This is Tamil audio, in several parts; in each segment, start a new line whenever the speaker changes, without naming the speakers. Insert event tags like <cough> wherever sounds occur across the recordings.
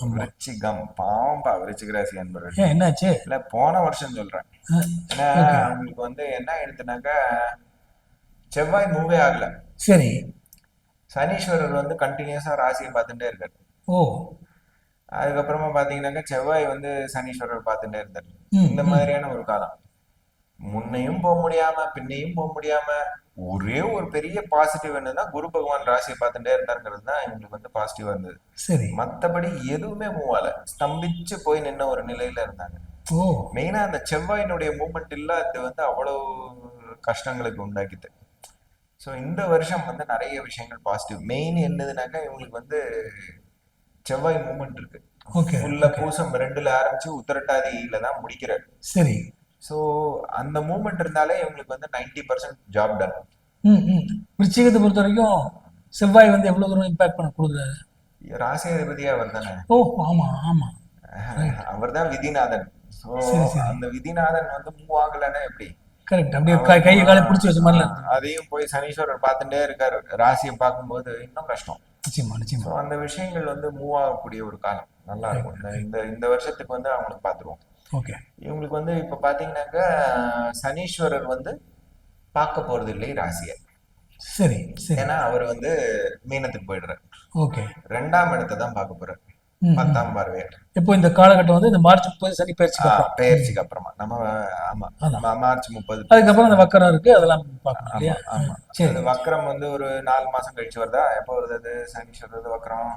ஆமா
விருச்சிகம் பாவம்பா விருச்சிக ராசி அன்பர்கள்.
ஏன் என்னாச்சு?
இல்ல போன வருஷம் சொல்றேன். ஏன்னா அவங்களுக்கு வந்து என்ன எடுத்துனாக்கா செவ்வாய் மூவே ஆகல.
சரி.
சனீஸ்வரர் வந்து கண்டினியூஸா ராசியை பார்த்துட்டே இருக்காரு.
ஓ.
அதுக்கப்புறமா பாத்தீங்கன்னாக்கா செவ்வாய் வந்து சனீஸ்வரர் பார்த்துட்டே இருந்தாரு இந்த மாதிரியான ஒரு காலம். முன்னையும் போக முடியாம பின்னையும் போக முடியாம ஒரே ஒரு பெரிய பாசிட்டிவ் என்னன்னா குரு பகவான் ராசியை பார்த்துட்டே இருந்தாருங்கிறது தான் இவங்களுக்கு வந்து பாசிட்டிவா இருந்தது.
சரி.
மத்தபடி எதுவுமே மூவ் ஆகல. ஸ்தம்பிச்சு போய் நின்ன ஒரு நிலையில இருந்தாங்க.
ஓ.
மெயினா அந்த செவ்வாயினுடைய மூமெண்ட் இல்ல அது வந்து அவ்வளவு கஷ்டங்களுக்கு உண்டாக்கிது ஸோ இந்த வருஷம் வந்து நிறைய விஷயங்கள் பாசிட்டிவ் மெயின் என்னதுனாக்கா இவங்களுக்கு வந்து செவ்வாய் மூமெண்ட் இருக்கு.
ஓகே
ஃபுல்லா பூசம் ரெண்டுல ஆரம்பிச்சு உத்தரட்டாதியில தான் முடிக்கிறார்.
சரி.
ஸோ அந்த மூமெண்ட் இருந்தாலே இவங்களுக்கு வந்து நைன்டி பர்சன்ட் ஜாப் டன்
விருச்சிகத்தை பொறுத்த வரைக்கும் செவ்வாய் வந்து எவ்வளவு தூரம் இம்பாக்ட் பண்ண கொடுக்குறாரு
ராசியாதிபதியா அவர் தானே
ஓ ஆமா ஆமா.
அவர் தான் விதிநாதன். ஸோ. அந்த விதிநாதன் வந்து மூவ் ஆகலைன்னா எப்படி?
கரெக்ட் அப்படியே கை- காலை பிடிச்சி வச்ச இருக்கு
அதையும் போய் சனீஸ்வரர் பார்த்துட்டே இருக்காரு. ராசியை பார்க்கும்போது இன்னும் கஷ்டம்.
நிச்சயமா நிச்சயமா.
அந்த விஷயங்கள் வந்து மூவ் ஆகக்கூடிய ஒரு காலம். நல்லா இருக்கும். இந்த இந்த இந்த வருஷத்துக்கு வந்து அவங்களுக்கு பார்த்துருவோம்.
ஓகே.
இவங்களுக்கு வந்து இப்ப பாத்தீங்கன்னாக்கா சனீஸ்வரர் வந்து பார்க்க போறது இல்லை ராசியை.
சரி சரி.
ஏன்னா அவர் வந்து மீனத்துக்கு போயிடுறாரு.
ஓகே.
ரெண்டாம் இடத்தை தான் பார்க்க போறாரு. பத்தாம் பார்வையா
இப்போ இந்த காலகட்டம் வந்து இந்த மார்ச் முப்பது சனி பயிற்சிக்கு
ஆ,
அப்புறம்.
நம்ம ஆமா. மார்ச் முப்பது.
அதுக்கப்புறம் அந்த வக்கரம் இருக்கு அதெல்லாம் பார்க்கணும் இல்லையா?
ஆமா.
சரி.
அது வக்ரம் வந்து ஒரு நாலு மாசம் கழிச்சு வருதா? எப்போ வருது சனீஸ்வரர் வக்ரம்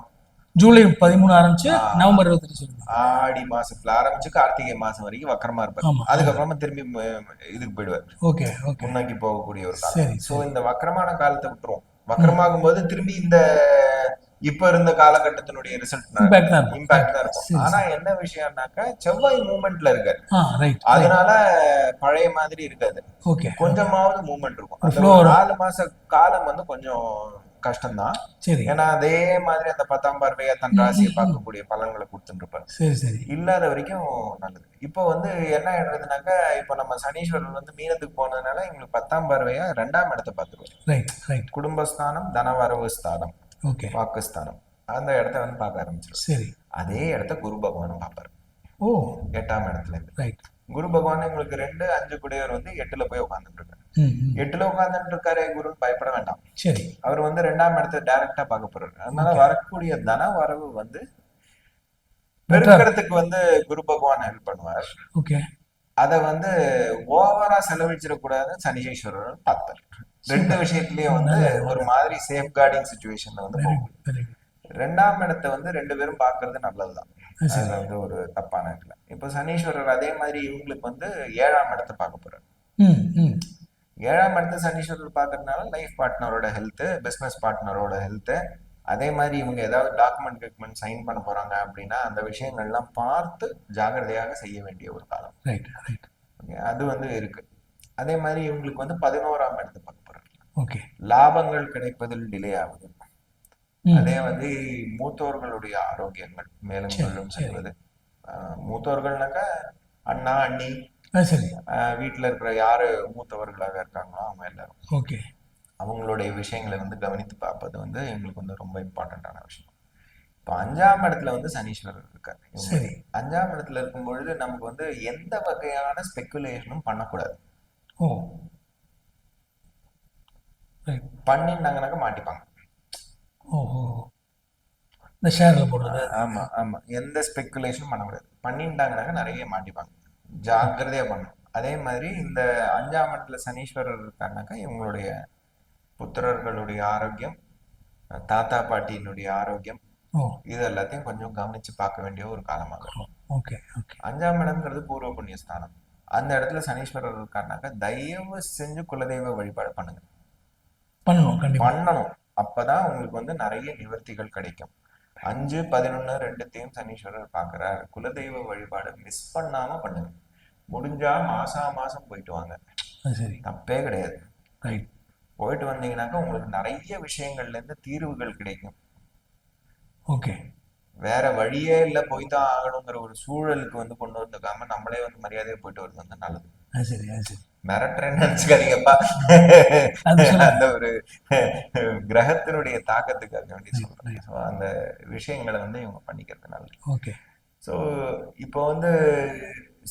ஜூலை பதிமூணு ஆரம்பிச்சு நவம்பர் இருபத்தி சொல்லுங்க
ஆடி மாசத்துல ஆரம்பிச்சு கார்த்திகை மாசம் வரைக்கும் வக்கரமா இருப்பாரு. அதுக்கப்புறமா திரும்பி இதுக்கு போயிடுவார்.
Okay okay.
முன்னோக்கி போகக்கூடிய ஒரு
சரி,
காலம் சோ இந்த வக்கரமான காலத்தை விட்டுருவோம். வக்கரமாகும் போது திரும்பி இந்த இப்ப இருந்த காலகட்டத்தினுடைய ரிசல்ட். இம்பாக்ட் தான் இருக்கும். ஆனா என்ன விஷயம்னாக்கா செவ்வாய் மூமெண்ட்ல இருக்காரு. அதனால பழைய மாதிரி இருக்காது.
ஓகே.
கொஞ்சமாவது மூமெண்ட் இருக்கும். அந்த. நாலு மாச காலம் வந்து கொஞ்சம் கஷ்டம்தான்.
சரி.
ஏன்னா அதே மாதிரி அந்த பத்தாம் பார்வையா தன் ராசியை பார்க்கக்கூடிய பலன்களை கொடுத்துட்டு இருப்பாரு
சரி சரி.
இல்லாத வரைக்கும் நல்லது. இப்போ வந்து என்ன ஆயிடுறதுனாக்கா இப்போ நம்ம சனீஸ்வரன் வந்து மீனத்துக்கு போனதுனால எங்களுக்கு பத்தாம் பார்வையா ரெண்டாம் இடத்தை பார்த்துருவோம்
ரைட் ரைட்
குடும்பஸ்தானம் தனவரவு ஸ்தானம்
ஓகே
வாக்குஸ்தானம். அந்த இடத்த வந்து பார்க்க ஆரம்பிச்சிடும்
சரி.
அதே இடத்த குரு பகவானும் பார்ப்பாரு.
ஓ.
எட்டாம் இடத்துல இருந்து.
ரைட்
குரு பகவான் உங்களுக்கு ரெண்டு அஞ்சு குடையவர் வந்து எட்டுல போய் உட்காந்துட்டு இருக்காரு. எட்டுல உட்காந்துட்டு இருக்காரு குருன்னு பயப்பட வேண்டாம்.
சரி.
அவர் வந்து ரெண்டாம் இடத்தை டைரக்டா பார்க்க போறாரு. அதனால வரக்கூடிய தன வரவு வந்து பெருக்கிறதுக்கு வந்து குரு பகவான் ஹெல்ப் பண்ணுவார்.
ஓகே
அத வந்து ஓவரா செலவழிச்சிடக்கூடாதுன்னு சனீஸ்வரர் பார்த்தார். ரெண்டு விஷயத்துலயும் வந்து ஒரு மாதிரி சேஃப் கார்டிங் சுச்சுவேஷன்ல வந்து போகும். ரெண்டாம் இடத்தை வந்து ரெண்டு பேரும் பார்க்கிறது நல்லதுதான். அதுல வந்து ஒரு தப்பான இல்ல இப்போ சனீஸ்வரர் அதே மாதிரி இவங்களுக்கு வந்து ஏழாம் இடத்தை பார்க்க போறாரு. ஏழாம் இடத்தை சனீஸ்வரர் பார்க்கறதுனால லைஃப் பார்ட்னரோட ஹெல்த் பிசினஸ் பார்ட்னரோட ஹெல்த் அதே மாதிரி இவங்க ஏதாவது டாக்குமெண்ட் டாக்குமெண்ட் சைன் பண்ண போறாங்க அப்படின்னா அந்த விஷயங்கள்லாம் பார்த்து ஜாகிரதையாக செய்ய வேண்டிய ஒரு காலம். அது வந்து இருக்கு. அதே மாதிரி இவங்களுக்கு வந்து பதினோராம் இடத்தை பார்க்க போறாங்க.
ஓகே
லாபங்கள் கிடைப்பதில் டிலே ஆகுது. அதே வந்து மூத்தோர்களுடைய ஆரோக்கியங்கள் மேலும் மேலும் ஆஹ் மூத்தோர்கள்னாக்கா அண்ணா அண்ணி
சரி.
வீட்டுல இருக்கிற யாரு மூத்தவர்களாக இருக்காங்களோ அவங்க எல்லாரும்.
ஓகே.
அவங்களுடைய விஷயங்களை வந்து கவனித்து பார்ப்பது வந்து எங்களுக்கு வந்து ரொம்ப இம்பார்ட்டண்ட்டான விஷயம். இப்போ அஞ்சாம் இடத்துல வந்து சனீஸ்வரர் இருக்கார்.
சரி.
அஞ்சாம் இடத்துல இருக்கும் பொழுது நமக்கு வந்து எந்த வகையான ஸ்பெக்குலேஷனும் பண்ணக்கூடாது.
ஓ.
பண்ணிட்டாங்கனாக்க மாட்டிப்பாங்க.
ஓ ஓ இந்த ஷேரில் போடுறது.
ஆமா ஆமா. எந்த ஸ்பெக்குலேஷனும் பண்ணக்கூடாது. பண்ணிட்டாங்கனாக்க நிறைய மாட்டிப்பாங்க. ஜாக்கிரதையா பண்ணணும். அதே மாதிரி இந்த அஞ்சாம் இடத்துல சனீஸ்வரர் இருக்காருனாக்கா இவங்களுடைய புத்திரர்களுடைய ஆரோக்கியம் தாத்தா பாட்டியினுடைய ஆரோக்கியம் இது எல்லாத்தையும் கொஞ்சம் கவனிச்சு பார்க்க வேண்டிய ஒரு காலமாக இருக்கும்.
Okay okay.
அஞ்சாம் இடம்ங்கிறது பூர்வ புண்ணிய ஸ்தானம் அந்த இடத்துல சனீஸ்வரர் இருக்காருனாக்கா தயவு செஞ்சு குலதெய்வ வழிபாடு பண்ணுங்க.
பண்ணணும்
பண்ணணும். அப்பதான் உங்களுக்கு வந்து நிறைய நிவர்த்திகள் கிடைக்கும். அஞ்சு பதினொன்னு ரெண்டுத்தையும் சனீஸ்வரர் பார்க்கறாரு. குலதெய்வ வழிபாடு மிஸ் பண்ணாம பண்ணுங்க. முடிஞ்சா மாசா மாசம் போயிட்டு வாங்க.
சரி.
தப்பே கிடையாது.
ரைட்
போயிட்டு வந்தீங்கன்னாக்கா உங்களுக்கு நிறைய விஷயங்கள்ல இருந்து தீர்வுகள் கிடைக்கும்.
ஓகே
வேற வழியே இல்ல போய் தான் ஆகணுங்கிற ஒரு சூழலுக்கு வந்து கொண்டு வந்துக்காம நம்மளே வந்து மரியாதையா போயிட்டு வருது வந்து நல்லது.
அது சரி அது சரி.
மிரட்டுறேன்னு நினைச்சுக்காதீங்கப்பா. அந்த ஒரு கிரகத்தினுடைய தாக்கத்துக்காக வேண்டி சொல்றேன் ஸோ அந்த விஷயங்களை வந்து இவங்க பண்ணிக்கிறது நல்லது.
ஓகே
ஸோ இப்போ வந்து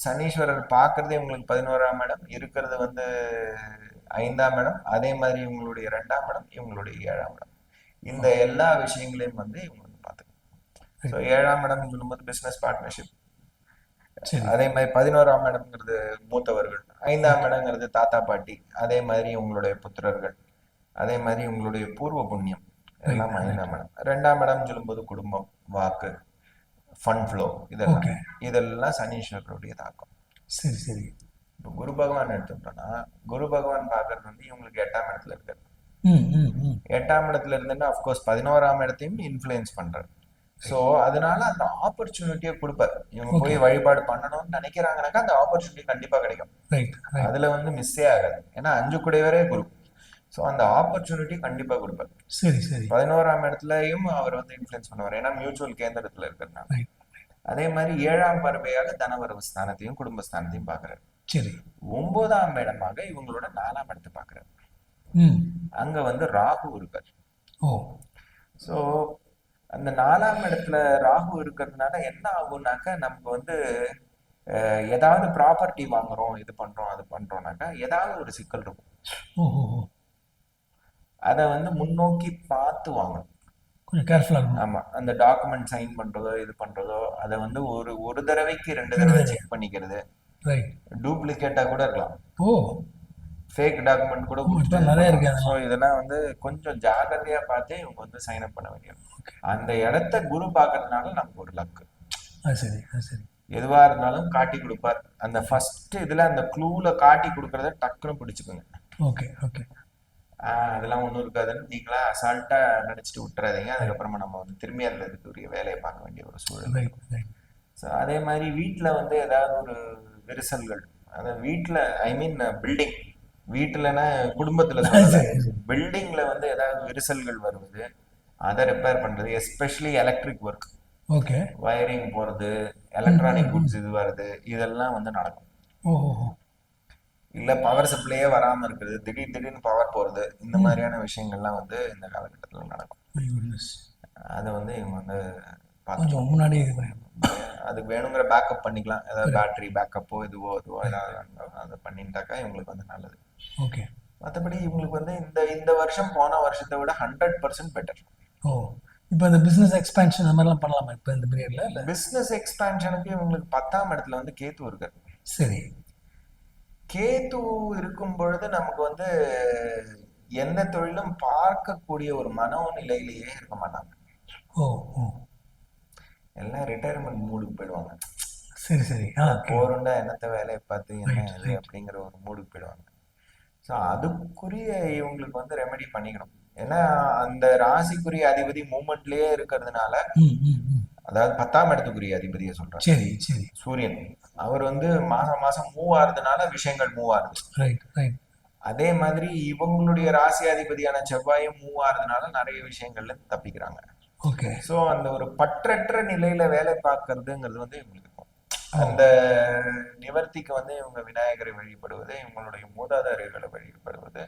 சனீஸ்வரர் பார்க்கறதே உங்களுக்கு பதினோராம் இடம் இருக்கிறது வந்து ஐந்தாம் இடம் அதே மாதிரி இவங்களுடைய ரெண்டாம் இடம் இவங்களுடைய ஏழாம் இடம். இந்த எல்லா விஷயங்களையும் வந்து இவங்க வந்து பார்த்துக்கணும். ஸோ ஏழாம் இடம் சொல்லும்போது பிஸ்னஸ் பார்ட்னர்ஷிப் அதே மாதிரி பதினோராம் இடம்ங்கிறது மூத்தவர்கள் ஐந்தாம் இடங்கிறது தாத்தா பாட்டி அதே மாதிரி உங்களுடைய புத்திரர்கள் அதே மாதிரி உங்களுடைய பூர்வ புண்ணியம் எல்லாம் ஐந்தாம் இடம். ரெண்டாம் இடம் சொல்லும்போது குடும்பம் வாக்கு ஃபன் ஃப்ளோ இதெல்லாம். இதெல்லாம் சனீஸ்வரருடைய தாக்கம்.
சரி சரி.
இப்போ குரு பகவான் எடுத்துட்டோம்னா குரு பகவான் பார்க்கறது வந்து இவங்களுக்கு எட்டாம் இடத்துல இருக்காரு. எட்டாம் இடத்துல இருந்துன்னா அஃப்கோர்ஸ் பதினோராம் இடத்தையும் இன்ஃப்ளூயன்ஸ் பண்றாரு. ஸோ அதனால அந்த ஆப்பர்ச்சுனிட்டியை கொடுப்பாரு. இவங்க போய் வழிபாடு பண்ணணும்னு நினைக்கிறாங்கனாக்கா அந்த ஆப்பர்ச்சுனிட்டி கண்டிப்பா கிடைக்கும். அதுல வந்து மிஸ்ஸே ஆகாது. ஏன்னா அஞ்சு குடையவரே குரு. ஸோ அந்த ஆப்பர்ச்சுனிட்டி கண்டிப்பா கொடுப்பாரு.
சரி சரி.
பதினோராம் இடத்துலயும் அவர் வந்து இன்ஃப்ளூயன்ஸ் பண்ணுவார். ஏன்னா மியூச்சுவல் கேந்திரத்துல இருக்கிறதுனால.
ரைட்
அதே மாதிரி ஏழாம் பார்வையாக தனவரவு ஸ்தானத்தையும் குடும்பஸ்தானத்தையும் பார்க்கறாரு.
சரி.
ஒன்பதாம் இடமாக இவங்களோட நாலாம் இடத்தை பார்க்கறாரு.
ம்.
அங்க வந்து ராகு இருக்கார்.
ஓ.
ஸோ அந்த நாலாம் இடத்துல ராகு இருக்கிறதுனால என்ன ஆகும்னாக்கா நமக்கு வந்து ஏதாவது ப்ராப்பர்ட்டி வாங்குறோம் இது பண்றோம் அது பண்றோம்னாக்கா ஏதாவது ஒரு சிக்கல் இருக்கும். அதை வந்து முன்னோக்கி பார்த்து வாங்கணும்.
கொஞ்சம்
ஆமா. அந்த டாக்குமெண்ட் சைன் பண்றதோ இது பண்றதோ அதை வந்து ஒரு ஒரு தடவைக்கு ரெண்டு தடவை செக் பண்ணிக்கிறது. டூப்ளிகேட்டா கூட இருக்கலாம்.
ஓ.
ஃபேக் டாக்குமெண்ட் கூட
நிறைய இருக்கு.
ஸோ இதெல்லாம் வந்து கொஞ்சம் ஜாகிரதையா பார்த்து இவங்க வந்து சைன் அப் பண்ண வேண்டியது. அந்த இடத்த குரு பார்க்கறதுனால நமக்கு ஒரு லக்கு
சரி சரி.
எதுவா இருந்தாலும் காட்டி கொடுப்பார். அந்த ஃபர்ஸ்ட் இதுல அந்த க்ளூல காட்டி கொடுக்கறத டக்குன்னு பிடிச்சுக்குங்க.
ஓகே ஓகே
அதெல்லாம் ஒண்ணும் இருக்காதுன்னு நீங்களா அசால்ட்டா நினைச்சிட்டு விட்டுறாதீங்க. அதுக்கப்புறமா நம்ம வந்து திரும்பி அந்த இதுக்குரிய வேலையை பார்க்க வேண்டிய ஒரு சூழல். ஸோ அதே மாதிரி வீட்ல வந்து ஏதாவது ஒரு விரிசல்கள். அதாவது வீட்ல ஐ மீன் பில்டிங் வீட்டுலன்னா குடும்பத்துல பில்டிங்ல <laughs> வந்து ஏதாவது விரிசல்கள் வருவது அதை ரிப்பேர் பண்றது especially electric work
okay
wiring போறது எலக்ட்ரானிக் குட்ஸ் இது வருது இதெல்லாம் வந்து நடக்கும். இல்ல பவர் சப்ளையே வராம இருக்குது திடீர் திடீர்னு பவர் போறது இந்த மாதிரியான விஷயங்கள்லாம் வந்து இந்த காலகட்டத்துல நடக்கும். அதை வந்து இவங்க வந்து
கொஞ்சம் முன்னாடியே இது
அதுக்கு வேணுங்கிற பேக்கப் பண்ணிக்கலாம். ஏதாவது பேட்டரி பேக்கப்போ இதுவோ இதுவோ ஏதாவது அதை பண்ணிட்டாக்கா இவங்களுக்கு வந்து நல்லது.
ஓகே
மற்றபடி இவங்களுக்கு வந்து இந்த இந்த வருஷம் போன வருஷத்தை விட ஹண்ட்ரட் பர்சன்ட் பெட்டர்
ஓ இப்போ இந்த பிஸ்னஸ் எக்ஸ்பேன்ஷன் அந்த மாதிரிலாம் பண்ணலாமா இப்போ இந்த பீரியட்ல இல்லை?
பிசினஸ் எக்ஸ்பான்ஷனுக்கு இவங்களுக்கு பத்தாம் இடத்துல வந்து கேத்து இருக்காரு.
சரி.
கேத்து இருக்கும் பொழுது நமக்கு வந்து எந்த தொழிலும் பார்க்கக்கூடிய ஒரு மனோநிலையிலேயே இருக்க மாட்டாங்க.
ஓ ஓ.
எல்லாம் ரிட்டையர்மெண்ட் மூடுக்கு போயிடுவாங்க.
சரி சரி.
போருண்டா என்னத்த வேலையை பார்த்து என்ன இது அப்படிங்கிற ஒரு மூடுக்கு போயிடுவாங்க. ஸோ அதுக்குரிய இவங்களுக்கு வந்து ரெமெடி பண்ணிக்கணும். ஏன்னா அந்த ராசிக்குரிய அதிபதி மூமெண்ட்லயே இருக்கிறதுனால அதாவது பத்தாம் இடத்துக்குரிய அதிபதியை சொல்றேன்.
சரி சரி.
சூரியன். அவர் வந்து மாசம் மாசம் மூவ் ஆறுறதுனால விஷயங்கள் மூவ்
ரைட்
அதே மாதிரி இவங்களுடைய ராசி அதிபதியான செவ்வாயும் மூவ் ஆறுறதுனால நிறைய விஷயங்கள்ல இருந்து தப்பிக்கிறாங்க.
ஓகே
ஸோ அந்த ஒரு பற்றற்ற நிலையில வேலை பார்க்கறதுங்கிறது வந்து இவங்களுக்கு இருக்கும். அந்த நிவர்த்திக்கு வந்து இவங்க விநாயகரை வழிபடுவது இவங்களுடைய மூதாதையர்களை வழிபடுவது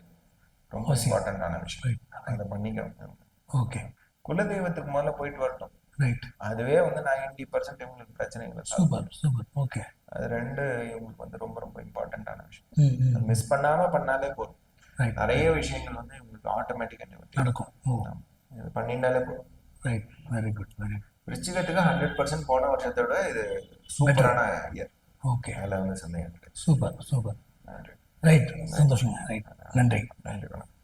ரொம்ப. இம்பார்ட்டன்டான விஷயம். அதை பண்ணிக்கணும்
ஓகே
குலதெய்வத்துக்கு முதல்ல போயிட்டு வரட்டும்.
ரைட்
அதுவே வந்து நைன்டி பர்சன்ட் இவங்களுக்கு பிரச்சனைகளை solve
சூப்பர் சூப்பர் ஓகே
அது ரெண்டு இவங்களுக்கு வந்து ரொம்ப ரொம்ப இம்பார்ட்டன்டான விஷயம். மிஸ் பண்ணாம பண்ணாலே போதும். நிறைய விஷயங்கள் வந்து இவங்களுக்கு ஆட்டோமேட்டிக்கா நிவர்த்தி
நடக்கும்.
இது பண்ணிட்டாலே போதும்.
Right very good very good
விருச்சிகத்துக்கு hundred percent போன வருஷத்தை விட இது சூப்பரான இயர்
ஓகே
அதில் வந்து சந்தேகம்
சூப்பர் சூப்பர். ரைட் சந்தோஷங்க. ரைட் நன்றி.
நன்றி வணக்கம்.